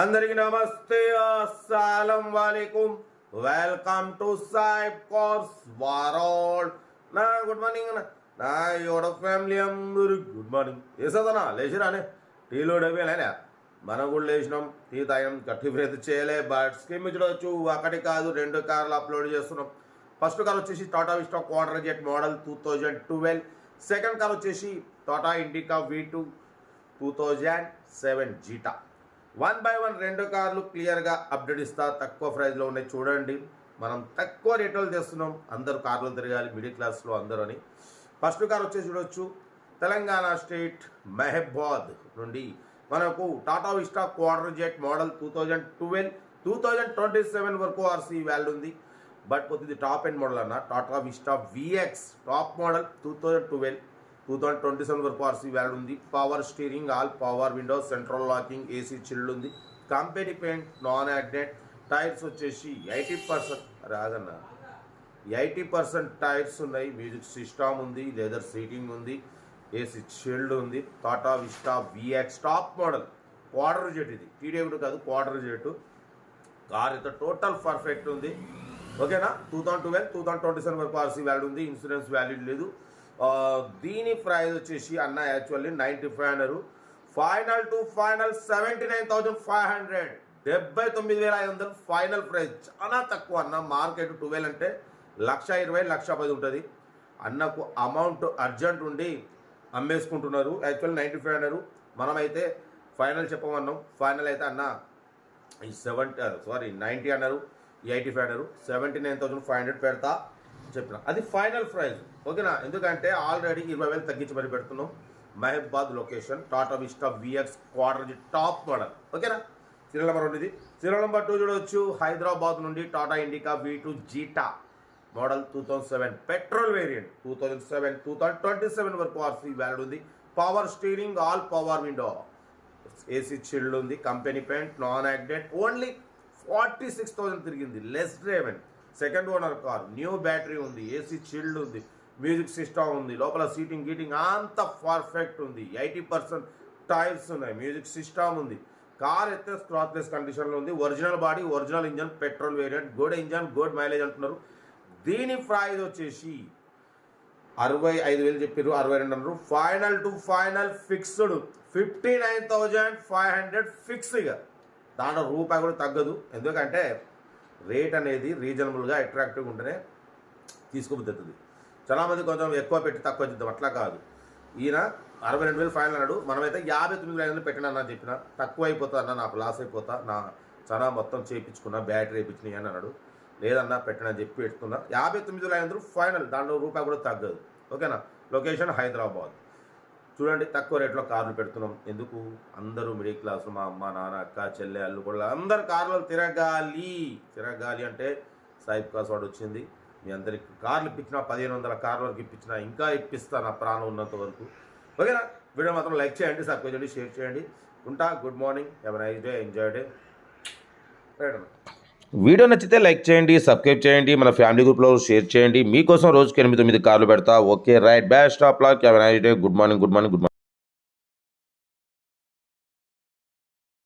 అందరికి నమస్తే. అస్సలం వాలేకుం. వెల్కమ్ టు సాయిబ్ కోర్స్ వారోడ్ నా గుడ్ మార్నింగ్ అన్న. నా యోడ ఫ్యామిలీ అందరు గుడ్ మార్నింగ్. వేసేదనా లేచిరానే టీలో డబ్బేలేనా మనం కూడా లేచినాం. టీ తాగినాం. గట్టి బ్రేత్ చేయలే. బట్ స్కీమ్ చూడవచ్చు ఒకటి కాదు రెండు కార్లు అప్లోడ్ చేస్తున్నాం. ఫస్ట్ కార్ వచ్చేసి Tata Vista Quadrajet model two thousand twelve. Second car వచ్చేసి Tata Indica V two two thousand seven Xeta. One by one రెండు కార్లు క్లియర్గా అప్డేట్ ఇస్తా. తక్కువ ప్రైస్లో ఉన్నాయి చూడండి. మనం తక్కువ రేట్లో తెస్తున్నాం. అందరూ కార్లు తిరగాలి మిడిల్ క్లాస్లో అందరూ అని. ఫస్ట్ కార్ వచ్చేసి చూడొచ్చు. తెలంగాణ స్టేట్ మెహబాద్ నుండి మనకు Tata Vista Quadrajet model two thousand twelve two thousand twenty seven వరకు ఆర్సీ వాల్యూ ఉంది. బట్ ఇది టాప్ ఎండ్ మోడల్ అన్న. Tata Vista VX top model two thousand twelve. Two thousand twenty seven వరకు RC valid ఉంది. Power steering all power windows central locking AC chilled ఉంది. Company paint non accident tyres వచ్చేసి eighty percent రాదన్న. Eighty percent tyres ఉన్నాయి. Music system ఉంది leather seating ఉంది AC chilled ఉంది. Tata Vista VX top model Quadrajet ఇది. TDF కాదు Quadrajet car అయితే టోటల్ పర్ఫెక్ట్ ఉంది. ఓకేనా two thousand twelve two thousand twenty seven వరకు ఆర్సీ వాల్యూ ఉంది. ఇన్సూరెన్స్ వాల్యూ లేదు. దీని ప్రైజ్ వచ్చేసి అన్న యాక్చువల్లీ నైంటీ ఫైవ్ అన్నారు. Final to final seventy nine thousand five hundred డెబ్బై తొమ్మిది వేల ఐదు వందలు ఫైనల్ ప్రైస్ చాలా తక్కువ అన్న. మార్కెట్ ట్వెల్వ్ అంటే లక్ష ఇరవై లక్ష పది ఉంటుంది. అన్నకు అమౌంట్ అర్జెంట్ ఉండి అమ్మేసుకుంటున్నారు. యాక్చువల్ నైంటీ ఫైవ్ అన్నారు. మనమైతే ఫైనల్ చెప్పమన్నాం. ఫైనల్ అయితే అన్న ఈ సెవెంటీ సారీ నైంటీ అన్నారు. ఎయిటీ ఫైవ్ అన్నారు. Seventy nine thousand five hundred పెడతా. చెప్పిన. అది ఫైనల్ ప్రైజ్ ఓకేనా? ఎందుకంటే ఆల్రెడీ ఇరవై వేలు తగ్గించి మరి పెడుతున్నాం. మహబాద్ location Tata Vista VX quarter top model ఓకేనా? సీరియల్ నెంబర్ ఉంది సీరియల్ నెంబర్ టూ చూడవచ్చు హైదరాబాద్ నుండి Tata Indica V two Zeta model two thousand seven petrol variant two thousand seven two thousand twenty seven వరకు ఆర్సీ వ్యాలిడ్ ఉంది. Power steering all power window AC chilled ఉంది. Company paint non accident only forty six thousand తిరిగింది. Less driven second owner car. New battery ఉంది AC chilled ఉంది music system ఉంది లోపల seating గీటింగ్ అంత పర్ఫెక్ట్ ఉంది. ఎయిటీ పర్సెంట్ టైర్స్ ఉన్నాయి మ్యూజిక్ సిస్టమ్ ఉంది. కార్ అయితే స్క్రాచ్లెస్ కండిషన్లో ఉంది. Original body original engine petrol variant good engine good mileage అంటున్నారు. దీని ప్రైజ్ వచ్చేసి అరవై ఐదు వేలు చెప్పారు అరవై రెండు అన్నారు. Final to final fixed fifty nine thousand five hundred fix ఇక. దాంట్లో రూపాయి కూడా తగ్గదు. ఎందుకంటే రేట్ అనేది రీజనబుల్గా అట్రాక్టివ్గా ఉంటేనే తీసుకోబుద్దుతుంది చాలామంది కొంచెం ఎక్కువ పెట్టి తక్కువ చేద్దాం అట్లా కాదు. ఈయన అరవై రెండు వేలు ఫైనల్ అన్నాడు మనమైతే యాభై తొమ్మిది వేల ఐదు పెట్టినా అన్న చెప్పిన. తక్కువ అయిపోతా అన్న నాకు లాస్ అయిపోతా నా చాలా మొత్తం చేయించుకున్నా బ్యాటరీ వేయించినాయి అని అన్నాడు. లేదన్నా పెట్టినా చెప్పి పెట్టుకున్నా. యాభై తొమ్మిది వేల ఐదు ఫైనల్ దాంట్లో రూపాయి కూడా తగ్గదు. ఓకేనా? లొకేషన్ హైదరాబాద్. చూడండి తక్కువ రేట్లో కార్లు పెడుతున్నాం. ఎందుకు? అందరూ మిడిల్ క్లాస్ మా అమ్మ నాన్న అక్క చెల్లె అల్లు కూడా అందరు కార్లు తిరగాలి. తిరగాలి అంటే సాయిబ్ కాస్ వాడు వచ్చింది. మీ అందరికి కార్లు ఇప్పించినా పదిహేను వందల కార్ల వరకు ఇప్పించినా ఇంకా ఇప్పిస్తా నా ప్రాణం ఉన్నంత వరకు. ఓకేనా? వీడియో మాత్రం లైక్ చేయండి సబ్స్క్రైబ్ చేయండి షేర్ చేయండి. ఉంటా good morning. Have nice day enjoy day. Right video నచ్చితే లైక్ చేయండి సబ్స్క్రైబ్ చేయండి మన ఫ్యామిలీ గ్రూప్లో షేర్ చేయండి. మీకోసం రోజుకి ఎనిమిది తొమ్మిది కార్లు పెడతా. Okay right best of luck have nice day good morning good morning good morning.